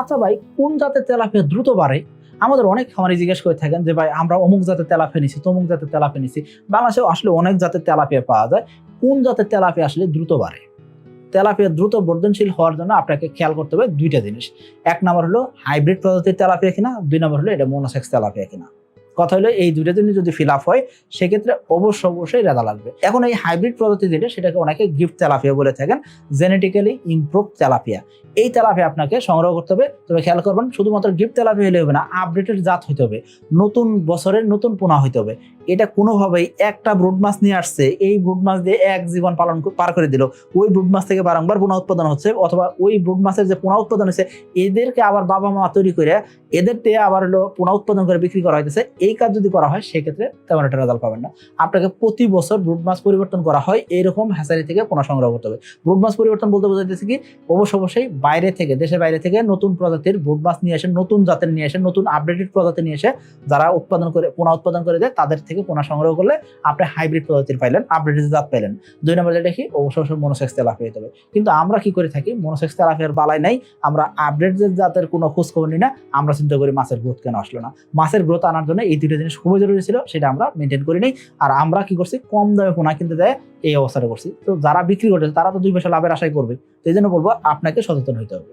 আচ্ছা ভাই, কোন জাতের তেলাপিয়া দ্রুত বাড়ে? আমাদের অনেক খামারি জিজ্ঞেস করে থাকেন যে, ভাই, আমরা অমুক জাতের তেলাপিয়া নিছি, তমুক জাতের তেলাপিয়া নিছি। বাংলাদেশে আসলে অনেক জাতের তেলাপিয়া পাওয়া যায়। কোন জাতের তেলাপিয়া আসলে দ্রুত বাড়ে? তেলাপিয়া দ্রুত বর্ধনশীল হওয়ার জন্য আপনাকে খেয়াল করতে হবে দুইটা জিনিস। এক নম্বর হলো হাইব্রিড প্রজাতির তেলাপিয়া কিনা, দুই নম্বর হলো এটা মোনোসেক্স তেলাপিয়া কিনা। কথা হলো এই দুইটা জিনিস যদি ফিল আপ হয়, সেক্ষেত্রে অবশ্য অবশ্যই রেজাল্ট লাগবে। এখন এই হাইব্রিড প্রজাতি যেটা, সেটাকে অনেকে গিফট তেলাপিয়া বলে থাকেন জেনেটিক্যালি ইমপ্রুভ তেলাপিয়া। এই তেলাপিয়া আপনাকে সংগ্রহ করতে হবে। তবে খেয়াল করবেন, শুধুমাত্র গিফট তেলাপিয়া হলে হবে না আপডেটেড জাত হইতে হবে। নতুন বছরের নতুন পোনা হইতে হবে। এটা কোনোভাবেই একটা ব্রুড মাছ নিয়ে আসছে, এই ব্রুড মাছ দিয়ে এক জীবন পালন পার করে দিল। ওই ব্রুড মাছ থেকে বারংবার পোনা উৎপাদন হচ্ছে, অথবা ওই ব্রুড মাছের যে পোনা উৎপাদন হচ্ছে এদেরকে আবার বাবা মা তৈরি করে এদের দিয়ে আবার হলো পোনা উৎপাদন করে বিক্রি করা হইতেছে। এই কাজ যদি করা হয়, সেক্ষেত্রে তেমন একটা রেজাল্ট পাবেন না। আপনাকে প্রতি বছর ব্রুড মাছ পরিবর্তন করা হয়, এইরকম হ্যাচারি থেকে পোনা সংগ্রহ করতে হবে। ব্রুড মাছ পরিবর্তন বলতে বোঝাইতেছে কি, অবশ্য অবশ্যই বাইরে থেকে, দেশের বাইরে থেকে নতুন প্রজাতির মাছ নিয়ে আসেন নতুন জাতের নিয়ে আসেন নতুন আপডেটেড প্রজাতি নিয়ে এসে যারা উৎপাদন করে, পোনা উৎপাদন করে দেয়, তাদের থেকে পোনা সংগ্রহ করলে আপনি হাইব্রিড প্রজাতির পাইলেন আপডেটেড জাত পাইলেন। দুই নম্বর যেটা কি, অবশ্য অবশ্যই মনোসেক্স তেলাপিয়া হতে হবে। কিন্তু আমরা কি করে থাকি মনোসেক্স তেলাপিয়ার বালাই নাই, আমরা আপডেটেড জাতের কোনো খোঁজ খবর নিই না, আমরা চিন্তা করি মাছের গ্রোথ কেন আসলো না। মাছের গ্রোথ আনার জন্য এই দুটো জিনিস খুবই জরুরি ছিল, সেটা আমরা মেনটেন করি নাই। আর আমরা কি করছি, কম দামে পোনা কিনতে দেয়, এই অবস্থাটা করছি। তো যারা বিক্রি করছে তারা তো দুই পয়সা লাভের আশাই করবে। সেই জন্য বলব, আপনাকে সচেতন হবে